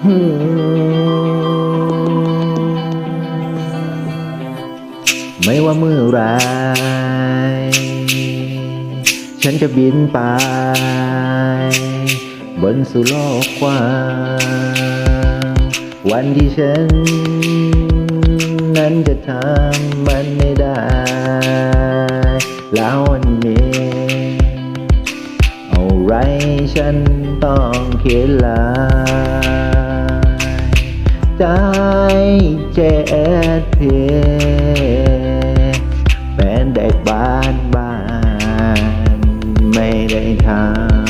ไม่ว่าเมื่อไร ฉันจะบินไป บนสู่โลกกว้าง วันที่ฉัน นั้นจะทำมันไม่ได้ แล้ววันนี้อะไรฉันต้องเขียนลา ใจเจ็ดเพียเป็นเด็กบ้านบ้าน ไม่ได้ท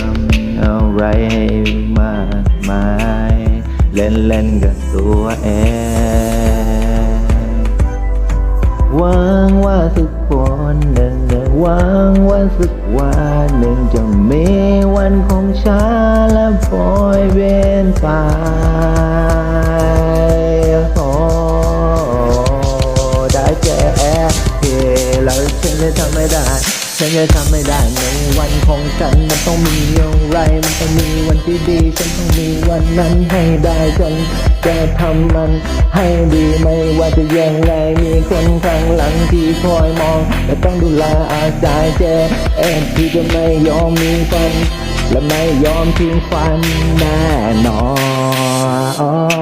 ำอะไรให้มากมาย เล่นเล่นๆกับตัวเองหวังว่าสักวันหนึ่งหวังว่าสักวันหนึ่งจะมีวันของฉันและปล่อยเวียนไป พียฉันจะทำไม่ได้ ฉันจะทำไม่ได้ในวันของฉันมันต้องมีอะไร มันต้องมีวันที่ดี ฉันต้องมีวันนั้นให้ได้ฉันจะทำมันให้ดีไม่ว่าจะยังไงมีคนข้างหลังที่คอยมองและต้องดูแลอาสายเจเอ็นที่จะไม่ยอมมีฟัน และไม่ยอมทิ้งฟันแน่นอน